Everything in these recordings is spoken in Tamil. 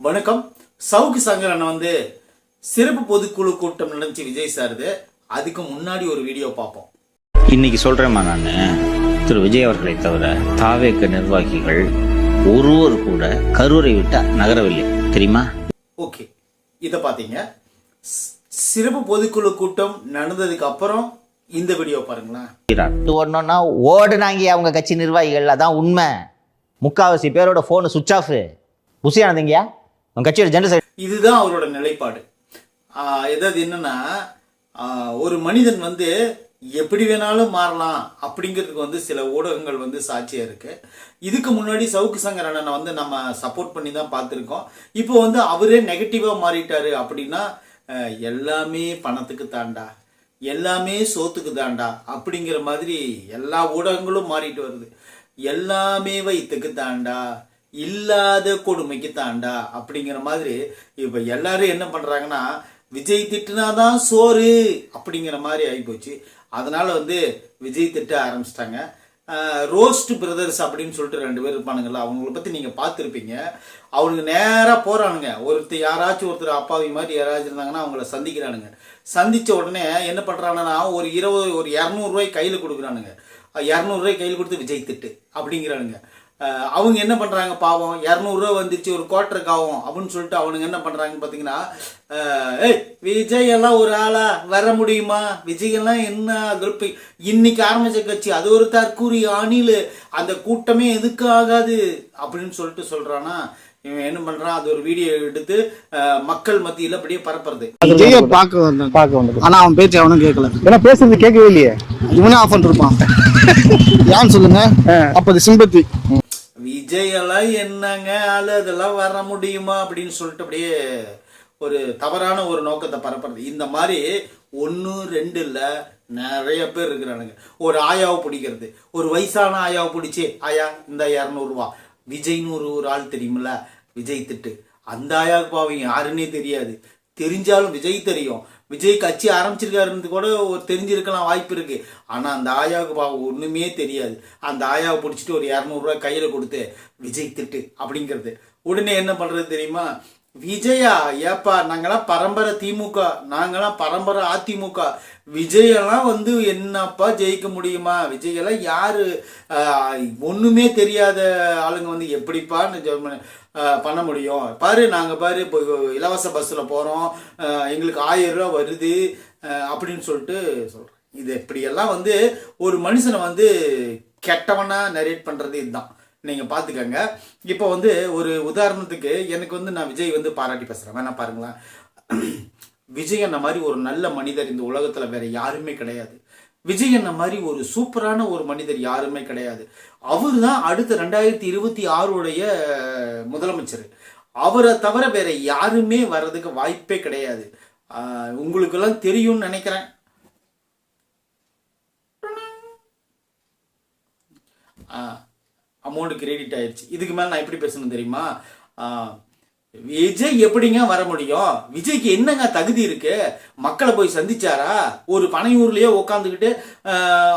வணக்கம். சவுக்கு சங்கரன் வந்து சிறப்பு பொதுக்குழு கூட்டம் நடந்துச்சு விஜய் சாருது அதுக்கு முன்னாடி ஒரு வீடியோ பார்ப்போம். இன்னைக்கு சொல்றேம்மா நான். திரு விஜய் அவர்களை தவிர தாவேக்க நிர்வாகிகள் ஒருவர் கூட கரூரை விட்டு நகரவில்லை. தெரியுமா? ஓகே இதை பார்த்தீங்க சிறப்பு பொதுக்குழு கூட்டம் நடந்ததுக்கு அப்புறம் இந்த வீடியோ பாருங்களேன். இது ஒன்றா ஓடுனாங்க அவங்க கட்சி நிர்வாகிகள். அதான் உண்மை. முக்காவாசி பேரோட ஃபோனு சுவிச் ஆஃப் புசியானதுங்கயா? உங்க கட்சியோட ஜெனரல் இதுதான் அவரோட நிலைப்பாடு. ஆஹ் எதாவது என்னன்னா ஆஹ் ஒரு மனிதன் வந்து எப்படி வேணாலும் மாறலாம் அப்படிங்கிறதுக்கு வந்து சில ஊடகங்கள் வந்து சாட்சியா இருக்கு. இதுக்கு முன்னாடி சவுக்கு சங்கர் அண்ணனை வந்து நம்ம சப்போர்ட் பண்ணி தான் பார்த்துருக்கோம். இப்போ வந்து அவரே நெகட்டிவா மாறிட்டாரு அப்படின்னா எல்லாமே பணத்துக்கு தாண்டா எல்லாமே சோத்துக்கு தாண்டா அப்படிங்கிற மாதிரி எல்லா ஊடகங்களும் மாறிட்டு வருது. எல்லாமே வயிற்றுக்கு தாண்டா இல்லாத கொடுமைக்கு தாண்டா அப்படிங்கிற மாதிரி இப்ப எல்லாரும் என்ன பண்றாங்கன்னா விஜய் திட்டுனாதான் சோறு அப்படிங்கிற மாதிரி ஆகிப்போச்சு அதனால வந்து விஜய் திட்ட ஆரம்பிச்சிட்டாங்க. ரோஸ்ட் பிரதர்ஸ் அப்படின்னு சொல்லிட்டு ரெண்டு பேர் இருப்பானுங்கல்ல அவங்கள பத்தி நீங்க பார்த்துருப்பீங்க. அவனுக்கு நேராக போறானுங்க. ஒருத்தர் யாராச்சும் ஒருத்தர் அப்பாவி மாதிரி யாராச்சும் இருந்தாங்கன்னா அவங்கள சந்திக்கிறானுங்க. சந்திச்ச உடனே என்ன பண்றாங்கன்னா ஒரு இருபது ஒரு இரநூறுவாய் கையில கொடுக்குறானுங்க. இரநூறுவாய் கையில் கொடுத்து விஜய் திட்டு அப்படிங்கிறானுங்க. அவங்க என்ன பண்றாங்க பாவம்? இரநூறுவா வந்துச்சு ஒரு குவார்டருக்கு ஆகும் அப்படின்னு சொல்லிட்டு அவனுங்க என்ன பண்றாங்கன்னு பார்த்தீங்கன்னா ஏய் விஜய் எல்லாம் ஒரு ஆளா? வர முடியுமா? விஜய் எல்லாம் என்ன குரூப் இன்னைக்கு ஆரம்பிச்ச கட்சி அது ஒரு தற்கூரி அணில். அந்த கூட்டமே எதுக்கு ஆகாது? அப்படின்னு சொல்லிட்டு சொல்றானா இவன் என்ன பண்றான்? அது ஒரு வீடியோ எடுத்து மக்கள் மத்தியில் அப்படியே பரப்புறது. விஜய பார்க்க வந்தேன். பார்க்க வந்தது ஆனா அவன் பேச்சு அவனும் கேட்கல. ஏன்னா பேசுறது கேட்கவே இல்லையே. இவனே ஆஃப் பண்ணிருப்பான். ஏன்னு சொல்லுங்க. அப்ப அது சிம்பத்தி விஜய் எல்லாம் என்னங்க ஆளு? அதெல்லாம் வர முடியுமா? அப்படின்னு சொல்லிட்டு அப்படியே ஒரு தவறான ஒரு நோக்கத்தை பரப்புறது. இந்த மாதிரி ஒன்று ரெண்டு இல்லை நிறைய பேர் இருக்கிறானுங்க. ஒரு ஆயாவை பிடிக்கிறது. ஒரு வயசான ஆயாவை பிடிச்சி ஆயா இந்த இரநூறுவா. விஜய்னு ஒரு ஒரு ஆள் தெரியுமில்ல? விஜய் திட்டு. அந்த ஆயாவுக்கு பாவீங்க யாருன்னே தெரியாது. தெரிஞ்சாலும் விஜய் தெரியும். விஜய் கட்சி ஆரம்பிச்சிருக்காருன்னு கூட ஒரு தெரிஞ்சிருக்கலாம் வாய்ப்பு இருக்கு. ஆனா அந்த ஆயாவுக்கு பாவம் ஒண்ணுமே தெரியாது. அந்த ஆயாவை பிடிச்சிட்டு ஒரு இரநூறுவா கையில கொடுத்து விஜய் திட்டு அப்படிங்கிறது. உடனே என்ன பண்றது தெரியுமா? விஜயா ஏப்பா நாங்களாம் பரம்பரை திமுக நாங்களாம் பரம்பரை அதிமுக. விஜயெல்லாம் வந்து என்னப்பா ஜெயிக்க முடியுமா? விஜயெல்லாம் யாரு? ஆஹ், ஒண்ணுமே தெரியாத ஆளுங்க வந்து எப்படிப்பா பண்ண முடியும். பாரு நாங்க பாரு இப்போ இலவச பஸ்ல போறோம். எங்களுக்கு ஆயிரம் ரூபா வருது. அப்படின்னு சொல்லிட்டு சொல்றேன் இது இப்படியெல்லாம் வந்து ஒரு மனுஷனை வந்து கெட்டவனா நரேட் பண்றது இதுதான். நீங்கள் பார்த்துக்கோங்க இப்போ வந்து ஒரு உதாரணத்துக்கு எனக்கு வந்து நான் விஜய் வந்து பாராட்டி பேசுகிறேன் வேணா பாருங்களேன். விஜய் என்ன மாதிரி ஒரு நல்ல மனிதர் இந்த உலகத்தில் வேற யாருமே கிடையாது. விஜய் அண்ண மாதிரி ஒரு சூப்பரான ஒரு மனிதர் யாருமே கிடையாது. அவர் தான் அடுத்த ரெண்டாயிரத்தி இருபத்தி ஆறுடைய முதலமைச்சர். அவரை தவிர வேற யாருமே வர்றதுக்கு வாய்ப்பே கிடையாது. உங்களுக்கெல்லாம் தெரியும்னு நினைக்கிறேன். அமௌண்ட் கிரெடிட் ஆயிடுச்சு இதுக்கு மேலே நான் எப்படி பேசணும் தெரியுமா? விஜய் எப்படிங்க வர முடியும்? விஜய்க்கு என்னங்க தகுதி இருக்கு? மக்களை போய் சந்திச்சாரா? ஒரு பனையூர்லயே உட்காந்துக்கிட்டு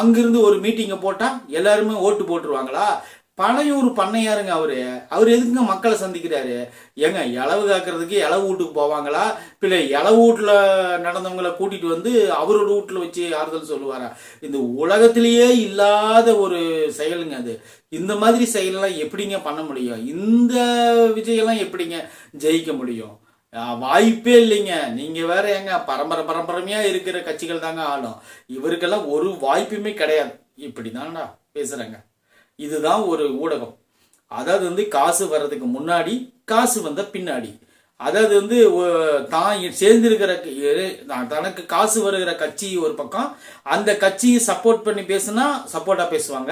அங்கிருந்து ஒரு மீட்டிங்கை போட்டா எல்லாருமே ஓட்டு போட்டுருவாங்களா? பனையூர் பண்ணையாருங்க அவரு. அவர் எதுக்குங்க மக்களை சந்திக்கிறாரு? ஏங்க இளவு காக்கிறதுக்கு இளவு வீட்டுக்கு போவாங்களா? பிள்ளை இளவு வீட்டுல நடந்தவங்களை கூட்டிட்டு வந்து அவரோட வீட்டுல வச்சு ஆறுதல் சொல்லுவாரா? இந்த உலகத்திலேயே இல்லாத ஒரு செயலுங்க அது. இந்த மாதிரி செயலெல்லாம் எப்படிங்க பண்ண முடியும்? இந்த விஜயெல்லாம் எப்படிங்க ஜெயிக்க முடியும்? வாய்ப்பே இல்லைங்க. நீங்க வேற ஏங்க பரம்பரை பரம்பரைமையா இருக்கிற கட்சிகள் தாங்க ஆளும். இவருக்கெல்லாம் ஒரு வாய்ப்புமே கிடையாது. இப்படிதான்டா பேசுகிறேங்க இதுதான் ஒரு ஊடகம். அதாவது வந்து காசு வர்றதுக்கு முன்னாடி காசு வந்த பின்னாடி. அதாவது வந்து தான் சேர்ந்திருக்கிற தனக்கு காசு வருகிற கட்சி ஒரு பக்கம் அந்த கட்சியை சப்போர்ட் பண்ணி பேசுனா சப்போர்ட்டா பேசுவாங்க.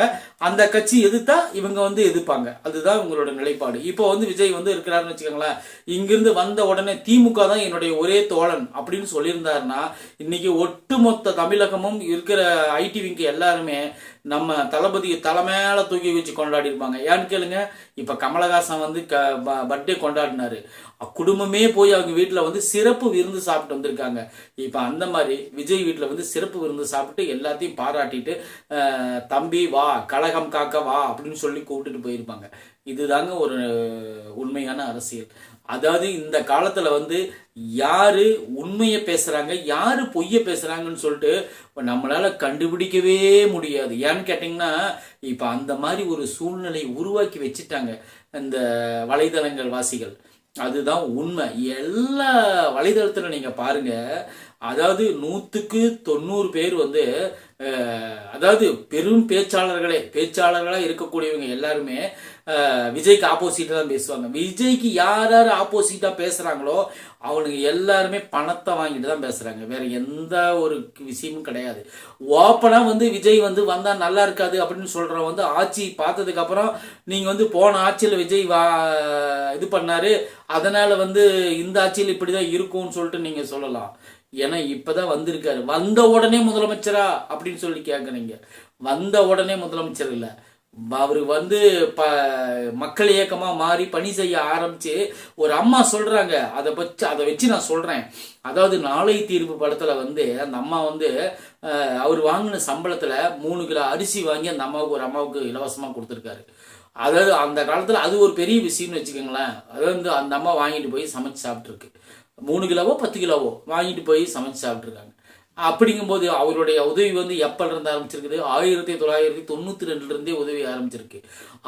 அந்த கட்சி எதிர்த்தா இவங்க வந்து எதிர்ப்பாங்க. அதுதான் இவங்களோட நிலைப்பாடு. இப்போ வந்து விஜய் வந்து இருக்கிறாருன்னு வச்சுக்கோங்களேன். இங்கிருந்து வந்த உடனே திமுக தான் என்னுடைய ஒரே தோழன் அப்படின்னு சொல்லியிருந்தாருன்னா இன்னைக்கு ஒட்டுமொத்த தமிழகமும் இருக்கிற ஐடி விங்க எல்லாருமே நம்ம தளபதியை தலை தூக்கி வச்சு கொண்டாடி இருப்பாங்க ஏன்னு கேளுங்க இப்ப கமலஹாசன் வந்து க பர்த்டே கொண்டாடினாரு. குடும்பமே போய் அவங்க வீட்டில் வந்து சிறப்பு விருந்து சாப்பிட்டு வந்திருக்காங்க. இப்போ அந்த மாதிரி விஜய் வீட்டில் வந்து சிறப்பு விருந்து சாப்பிட்டு எல்லாத்தையும் பாராட்டிட்டு தம்பி வா கழகம் காக்க வா அப்படின்னு சொல்லி கூப்பிட்டுட்டு போயிருப்பாங்க. இதுதாங்க ஒரு உண்மையான அரசியல். அதாவது இந்த காலத்துல வந்து யாரு உண்மையை பேசுறாங்க யாரு பொய்ய பேசுறாங்கன்னு சொல்லிட்டு இப்ப நம்மளால கண்டுபிடிக்கவே முடியாது. ஏன்னு கேட்டிங்கன்னா இப்ப அந்த மாதிரி ஒரு சூழ்நிலை உருவாக்கி வச்சுட்டாங்க இந்த வலைதளங்கள் வாசிகள். அதுதான் உண்மை. எல்லா வலைதளத்துல நீங்க பாருங்க அதாவது நூற்றுக்கு தொண்ணூறு பேர் வந்து அதாவது பெரும் பேச்சாளர்களே பேச்சாளர்களாக இருக்கக்கூடியவங்க எல்லாருமே விஜய்க்கு ஆப்போசிட்டாக தான் பேசுவாங்க. விஜய்க்கு யார் யார் ஆப்போசிட்டாக பேசுகிறாங்களோ அவனுங்க எல்லாருமே பணத்தை வாங்கிட்டு தான் பேசுகிறாங்க வேற எந்த ஒரு விஷயமும் கிடையாது. ஓப்பனாக வந்து விஜய் வந்து வந்தால் நல்லா இருக்காது அப்படின்னு சொல்கிறவன் வந்து ஆட்சி பார்த்ததுக்கப்புறம் நீங்கள் வந்து போன ஆட்சியில் விஜய் வா இது பண்ணார் அதனால் வந்து இந்த ஆட்சியில் இப்படி தான் இருக்கும்னு சொல்லிட்டு நீங்கள் சொல்லலாம். ஏன்னா இப்பதான் வந்திருக்காரு. வந்த உடனே முதலமைச்சரா? அப்படின்னு சொல்லி கேட்குறீங்க வந்த உடனே முதலமைச்சர் இல்லை. அவர் வந்து ப மக்கள் இயக்கமா மாறி பணி செய்ய ஆரம்பிச்சு ஒரு அம்மா சொல்றாங்க. அதை வச்சு அதை வச்சு நான் சொல்றேன். அதாவது நாளை தீர்ப்பு படத்துல வந்து அந்த அம்மா வந்து அவர் வாங்கின சம்பளத்துல மூணு கிலோ அரிசி வாங்கி அந்த அம்மாவுக்கு ஒரு அம்மாவுக்கு இலவசமா கொடுத்துருக்காரு. அதாவது அந்த காலத்துல அது ஒரு பெரிய விஷயம்னு வச்சுக்கோங்களேன். அது வந்து அந்த அம்மா வாங்கிட்டு போய் சமைச்சு சாப்பிட்ருக்கு மூணு கிலோவோ பத்து கிலோவோ வாங்கிட்டு போய் சமைச்சு சாப்பிட்ருக்காங்க அப்படிங்கும்போது அவருடைய உதவி வந்து எப்பல இருந்து ஆரம்பிச்சிருக்குது? ஆயிரத்தி தொள்ளாயிரத்தி தொண்ணூத்தி ரெண்டுலேருந்தே உதவி ஆரம்பிச்சிருக்கு.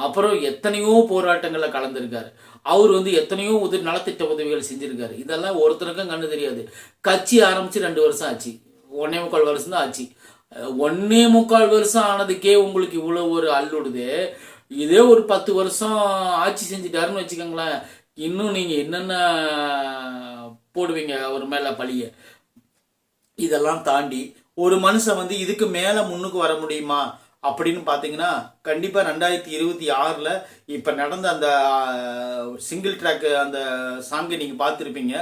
அப்புறம் எத்தனையோ போராட்டங்களில் கலந்துருக்காரு. அவர் வந்து எத்தனையோ உதவி நலத்திட்ட உதவிகள் செஞ்சிருக்காரு. இதெல்லாம் ஒருத்தருக்கும் கண்ணு தெரியாது. கட்சி ஆரம்பிச்சு ரெண்டு வருஷம் ஆச்சு. ஒன்னே முக்கால் வருஷம் தான் ஆச்சு. ஒன்னே முக்கால் வருஷம் ஆனதுக்கே உங்களுக்கு இவ்வளோ ஒரு அல்லுடுது. இதே ஒரு பத்து வருஷம் ஆட்சி செஞ்சுட்டாருன்னு வச்சுக்கோங்களேன். இன்னும் நீங்கள் என்னென்ன போடுவீங்க அவர் மேலே பழிய. இதெல்லாம் தாண்டி ஒரு மனுஷன் வந்து இதுக்கு மேலே முன்னுக்கு வர முடியுமா? அப்படின்னு பார்த்தீங்கன்னா கண்டிப்பாக ரெண்டாயிரத்தி இருபத்தி ஆறில் இப்போ நடந்த அந்த சிங்கிள் ட்ராக்கு அந்த சாங்கை நீங்கள் பார்த்துருப்பீங்க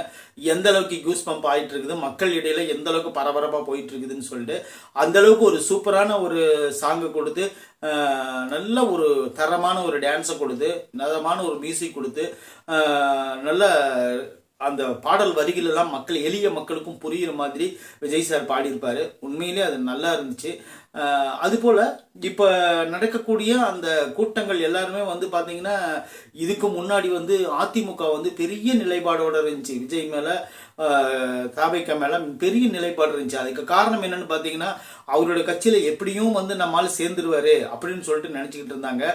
எந்த அளவுக்கு கூஸ் பம்ப் ஆகிட்டு இருக்குது மக்கள் இடையில எந்த அளவுக்கு பரபரப்பாக போயிட்டு இருக்குதுன்னு சொல்லிட்டு அந்த அளவுக்கு ஒரு சூப்பரான ஒரு சாங்கை கொடுத்து நல்ல ஒரு தரமான ஒரு டான்ஸை கொடுத்து நலமான ஒரு மியூசிக் கொடுத்து நல்ல அந்த பாடல் வரிகள் எல்லாம் மக்கள் எளிய மக்களுக்கும் புரியுற மாதிரி விஜய் சார் பாடியிருப்பாரு. உண்மையிலே அது நல்லா இருந்துச்சு. அதுபோல் இப்போ நடக்கக்கூடிய அந்த கூட்டங்கள் எல்லாருமே வந்து பார்த்தீங்கன்னா இதுக்கு முன்னாடி வந்து அதிமுக வந்து பெரிய நிலைப்பாடோடு இருந்துச்சு. விஜய் மேலே தாபைக்கா மேலே பெரிய நிலைப்பாடு இருந்துச்சு. அதுக்கு காரணம் என்னன்னு பார்த்தீங்கன்னா அவரோட கட்சியில் எப்படியும் வந்து நம்மால் சேர்ந்துருவார் அப்படின்னு சொல்லிட்டு நினச்சிக்கிட்டு இருந்தாங்க.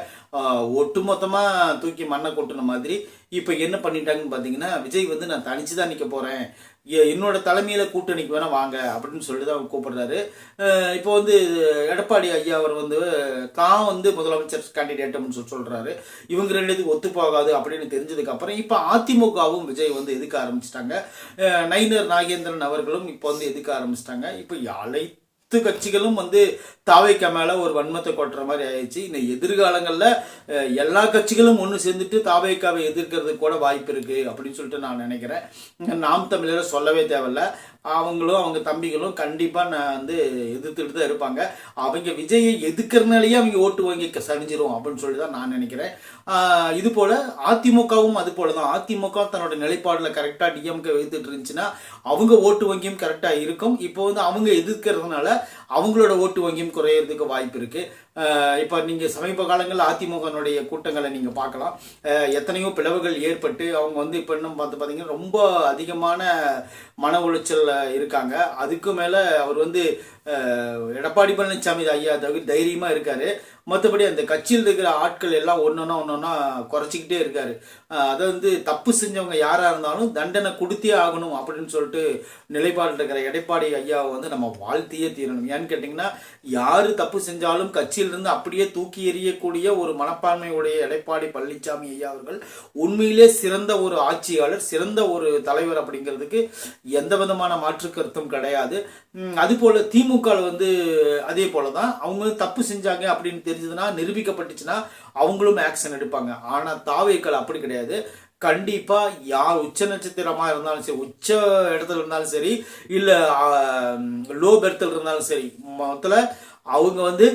ஒட்டுமொத்தமாக தூக்கி மண்ணை கொட்டின மாதிரி. இப்போ என்ன பண்ணிட்டாங்கன்னு பார்த்தீங்கன்னா விஜய் வந்து நான் தனிச்சு தான் நிற்க போகிறேன் என்னோட தலைமையில் கூட்டணிக்கு வேணால் வாங்க அப்படின்னு சொல்லிட்டு தான் அவர் கூப்பிடுறாரு இப்போ வந்து எடப்பாடி ஐயா அவர் வந்து தான் வந்து முதலமைச்சர் கேண்டிடேட் அப்படின்னு சொல்லி சொல்கிறாரு இவங்க ரெண்டு இதுக்கு ஒத்து போகாது அப்படின்னு தெரிஞ்சதுக்கப்புறம் இப்போ அதிமுகவும் விஜய் வந்து எதுக்க ஆரம்பிச்சிட்டாங்க. அஹ் நயினர் நாகேந்திரன் அவர்களும் இப்போ வந்து எதுக்க ஆரம்பிச்சிட்டாங்க. இப்போ அனைத்து கட்சிகளும் வந்து தாவைக்க மேலே ஒரு வன்மத்தை கொட்டுற மாதிரி ஆயிடுச்சு. இந்த எதிர்காலங்களில் எல்லா கட்சிகளும் ஒன்று சேர்ந்துட்டு தாவைக்காவை எதிர்க்கிறதுக்கு கூட வாய்ப்பு இருக்குது அப்படின்னு சொல்லிட்டு நான் நினைக்கிறேன். நாம் தமிழரை சொல்லவே தேவையில்ல. அவங்களும் அவங்க தம்பிகளும் கண்டிப்பாக நான் வந்து எதிர்த்துட்டு தான் இருப்பாங்க. அவங்க விஜயை எதிர்க்கிறனாலேயே அவங்க ஓட்டு வாங்கி சரிஞ்சிரும் அப்படின்னு சொல்லி தான் நான் நினைக்கிறேன். இது போல அதிமுகவும் அது போல தான் அதிமுக தன்னோட நிலைப்பாடுல கரெக்டா டிஎம்கே வைத்துட்டு இருந்துச்சுன்னா அவங்க ஓட்டு வங்கியும் கரெக்டா இருக்கும். இப்போ வந்து அவங்க எதிர்க்கிறதுனால அவங்களோட ஓட்டு வங்கியும் குறையறதுக்கு வாய்ப்பு இருக்கு. இப்போ நீங்க சமீப காலங்களில் அதிமுகனுடைய கூட்டங்களை நீங்க பார்க்கலாம். எத்தனையோ பிளவுகள் ஏற்பட்டு அவங்க வந்து இப்போ இன்னும் பார்த்து பார்த்தீங்கன்னா ரொம்ப அதிகமான மன உளைச்சல் இருக்காங்க. அதுக்கு மேல அவர் வந்து எடப்பாடி பழனிசாமி ஐயா தவி- தைரியமா இருக்காரு. மற்றபடி அந்த கட்சியில் இருக்கிற ஆட்கள் எல்லாம் ஒன்றுனா ஒன்னொன்னா குறைச்சிக்கிட்டே இருக்காரு. அதை வந்து தப்பு செஞ்சவங்க யாராக இருந்தாலும் தண்டனை கொடுத்தே ஆகணும் அப்படின்னு சொல்லிட்டு நிலைப்பாடு இருக்கிற எடப்பாடி ஐயாவை வந்து நம்ம வாழ்த்தியே தீரணும். ஏன்னு கேட்டிங்கன்னா யார் தப்பு செஞ்சாலும் கட்சியிலிருந்து அப்படியே தூக்கி எறியக்கூடிய ஒரு மனப்பான்மையுடைய எடப்பாடி பழனிசாமி ஐயா அவர்கள் உண்மையிலே சிறந்த ஒரு ஆட்சியாளர் சிறந்த ஒரு தலைவர் அப்படிங்கிறதுக்கு எந்த விதமான மாற்று கருத்தும் கிடையாது. அதுபோல் திமுக வந்து அதே போல தான் அவங்க தப்பு செஞ்சாங்க அப்படின்னு தெரிஞ்சு தெரிஞ்சதுன்னா நிரூபிக்கப்பட்டுச்சுன்னா அவங்களும் ஆக்ஷன் எடுப்பாங்க. ஆனால் தாவேக்கள் அப்படி கிடையாது. கண்டிப்பா யார் உச்ச நட்சத்திரமா இருந்தாலும் சரி உச்ச இடத்துல இருந்தாலும் சரி இல்ல லோ பெர்த்தில் இருந்தாலும் சரி மொத்தத்தில் அவங்க வந்து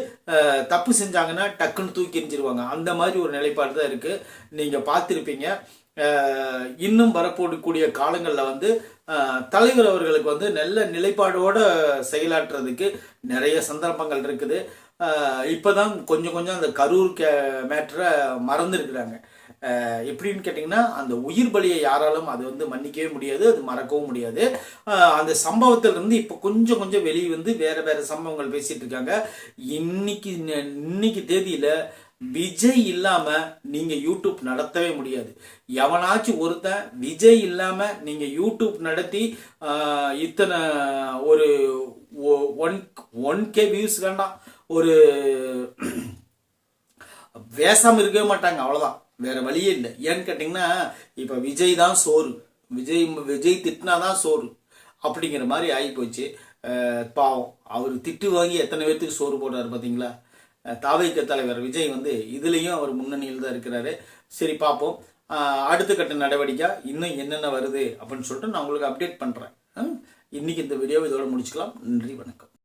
தப்பு செஞ்சாங்கன்னா டக்குன்னு தூக்கி எறிஞ்சிருவாங்க. அந்த மாதிரி ஒரு நிலைப்பாடு தான் இருக்கு. நீங்க பார்த்துருப்பீங்க. இன்னும் வரப்போடக்கூடிய காலங்களில் வந்து தலைவர் அவர்களுக்கு வந்து நல்ல நிலைப்பாடோடு செயலாற்றுறதுக்கு நிறைய சந்தர்ப்பங்கள் இருக்குது. இப்போ தான் கொஞ்சம் கொஞ்சம் அந்த கரூர் கே மேட்டரை மறந்துருக்குறாங்க. எப்படின்னு கேட்டிங்கன்னா அந்த உயிர் பலியை யாராலும் அது வந்து மன்னிக்கவே முடியாது அது மறக்கவும் முடியாது. அந்த சம்பவத்திலிருந்து இப்போ கொஞ்சம் கொஞ்சம் வெளியே வந்து வேறு வேறு சம்பவங்கள் பேசிகிட்டு இருக்காங்க. இன்னைக்கு இன்னைக்கு தேதியில் விஜய் இல்லாம நீங்க யூடியூப் நடத்தவே முடியாது. எவனாச்சும் ஒருத்தன் விஜய் இல்லாம நீங்க யூடியூப் நடத்தி இத்தனை ஒரு ஒன் ஒன் கே வியூஸ் வேண்டாம் ஒரு பேசாமல் இருக்கவே மாட்டாங்க அவ்வளவுதான். வேற வழியே இல்லை. ஏன்னு கேட்டிங்கன்னா இப்ப விஜய் தான் சோறு. விஜய் விஜய் திட்டினாதான் சோறு. அப்படிங்கிற மாதிரி ஆகிப்போச்சு போச்சு பாவம். அவர் திட்டு வாங்கி எத்தனை பேர்த்துக்கு சோறு போடுறாரு பார்த்தீங்களா தாவைக்க தலைவர் விஜய் வந்து இதுலேயும் அவர் முன்னணியில் தான் இருக்கிறாரு. சரி பார்ப்போம். அடுத்த கட்ட நடவடிக்கை இன்னும் என்னென்ன வருது அப்படின்னு சொல்லிட்டு நான் உங்களுக்கு அப்டேட் பண்ணுறேன் இன்னைக்கு இந்த வீடியோவை இதோட முடிச்சுக்கலாம். நன்றி வணக்கம்.